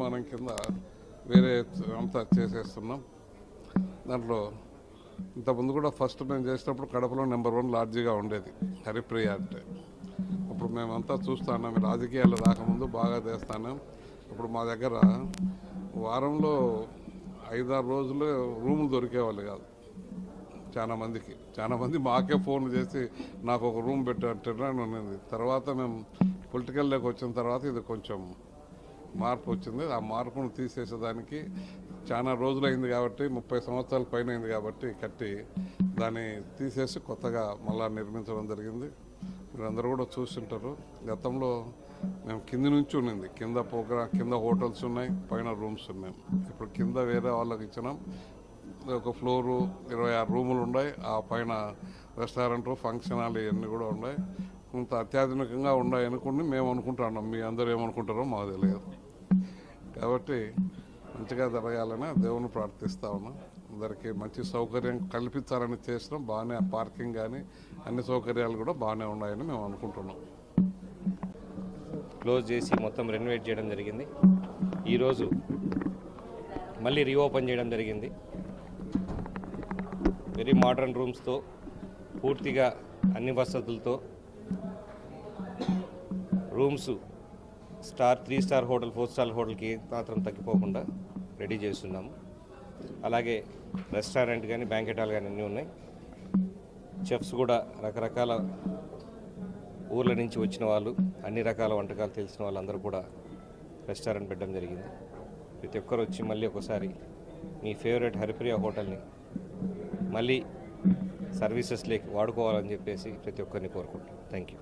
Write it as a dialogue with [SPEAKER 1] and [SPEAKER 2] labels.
[SPEAKER 1] నిర్మాణం కింద వేరే అంతా చేసేస్తున్నాం. దాంట్లో ఇంతకుముందు కూడా ఫస్ట్ మేము చేసినప్పుడు కడపలో నెంబర్ వన్ లాడ్జీగా ఉండేది హరిప్రియ అంటే. ఇప్పుడు మేమంతా చూస్తున్నాం రాజకీయాలు రాకముందు బాగా చేస్తాను ఇప్పుడు మా దగ్గర వారంలో ఐదారు రోజులు రూములు దొరికేవాళ్ళు కాదు చాలామందికి చాలామంది మాకే ఫోన్ చేసి నాకు ఒక రూమ్ పెట్టంటున్నాను ఉన్నది తర్వాత మేము పొలిటికల్లోకి వచ్చిన తర్వాత ఇది కొంచెం మార్పు వచ్చింది. ఆ మార్పును తీసేసేదానికి చాలా రోజులైంది కాబట్టి ముప్పై సంవత్సరాల పైన అయింది కాబట్టి కట్టి దాన్ని తీసేసి కొత్తగా మళ్ళా నిర్మించడం జరిగింది. మీరందరూ కూడా చూస్తుంటారు. గతంలో మేము కింది నుంచి ఉన్నింది. కింద ప్రోగ్రామ్ కింద హోటల్స్ ఉన్నాయి పైన రూమ్స్ ఉన్నాయి. ఇప్పుడు కింద వేరే వాళ్ళకి ఇచ్చినాం. ఒక ఫ్లోరు ఇరవై ఆరు రూములు ఉన్నాయి. ఆ పైన రెస్టారెంట్ ఫంక్షన్ హాల్ ఇవన్నీ కూడా ఉన్నాయి. కొంత అత్యాధునికంగా ఉన్నాయి అనుకుని మేము అనుకుంటున్నాం మీ అందరూ ఏమనుకుంటారో మాకు తెలియదు. కాబట్టి మంచిగా జరగాలని దేవుని ప్రార్థిస్తా ఉన్నాం. అందరికీ మంచి సౌకర్యం కల్పించాలని చేసినాం. బాగానే పార్కింగ్ కానీ అన్ని సౌకర్యాలు కూడా బాగానే ఉన్నాయని మేము అనుకుంటున్నాం.
[SPEAKER 2] క్లోజ్ చేసి మొత్తం రెనోవేట్ చేయడం జరిగింది. ఈరోజు మళ్ళీ రీఓపెన్ చేయడం జరిగింది. వెరీ మోడర్న్ రూమ్స్తో పూర్తిగా అన్ని వసతులతో rooms star three star hotel four star హోటల్కి మాత్రం తగ్గిపోకుండా రెడీ చేస్తున్నాము. అలాగే రెస్టారెంట్ కానీ బ్యాంకెట్ హాల్ కానీ అన్నీ ఉన్నాయి. చెఫ్స్ కూడా రకరకాల ఊర్ల నుంచి వచ్చిన వాళ్ళు అన్ని రకాల వంటకాలు తెలిసిన వాళ్ళందరూ కూడా రెస్టారెంట్ పెట్టడం జరిగింది. ప్రతి ఒక్కరు వచ్చి మళ్ళీ ఒకసారి మీ ఫేవరెట్ హరిప్రియ హోటల్ని మళ్ళీ సర్వీసెస్లోకి వాడుకోవాలని చెప్పేసి ప్రతి ఒక్కరిని కోరుకుంటాం థ్యాంక్ యూ.